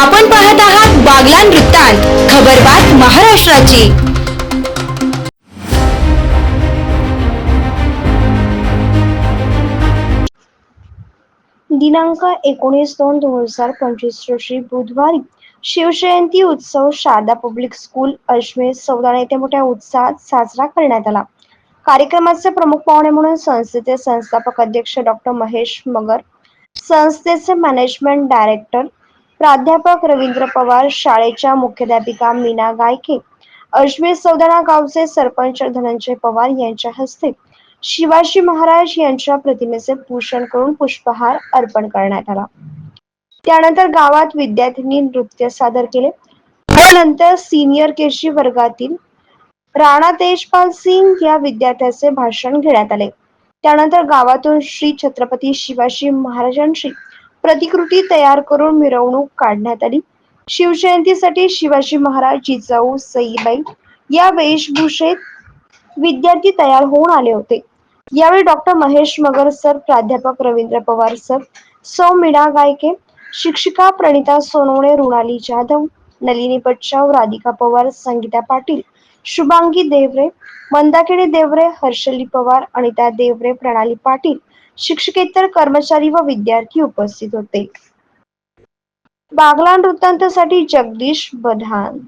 आपण पाहत आहात बागलान वृत्तांत खबरबात महाराष्ट्राची. दिनांक एकोणीस दोन दोन हजार पंचवीस रोजी बुधवारी शिवजयंती उत्सव शारदा पब्लिक स्कूल अजमेर सौदाणा येथे मोठ्या उत्साहात साजरा करण्यात आला. कार्यक्रमाचे प्रमुख पाहुणे म्हणून संस्थेचे संस्थापक अध्यक्ष डॉक्टर महेश मगर संस्थेचे मॅनेजमेंट डायरेक्टर प्राध्यापक रवींद्र पवार शाळेच्या मुख्याध्यापिका मीना गायके अजमेर सौदाना गावचे सरपंच धनंजय पवार यांच्या हस्ते शिवाजी महाराज यांच्या प्रतिमेचे पूजन करून पुष्पहार अर्पण करण्यात आला. त्यानंतर गावात विद्यार्थ्यांनी नृत्य सादर केले. त्यानंतर नंतर सिनियर केजी वर्गातील राणा तेजपाल सिंग या विद्यार्थ्याचे भाषण घेण्यात आले. त्यानंतर गावातून श्री छत्रपती शिवाजी महाराजांची प्रतिकृती तयार करून मिरवणूक काढण्यात आली. शिवजयंतीसाठी शिवाजी महाराज जिजाऊ सईबाई या वेशभूषेत विद्यार्थी तयार होऊन आले होते. यावेळी डॉक्टर महेश मगर सर प्राध्यापक रवींद्र पवार सर सौ मीना गायके शिक्षिका प्रणिता सोनवणे रुणाली जाधव नलिनी पटशाव राधिका पवार संगीता पाटील शुभांगी देवरे मंदाकिनी देवरे हर्षली पवार अनिता देवरे प्रणाली पाटील शिक्षकेतर कर्मचारी व विद्यार्थी उपस्थित होते. बागला वृत्तांतासाठी जगदीश बधान.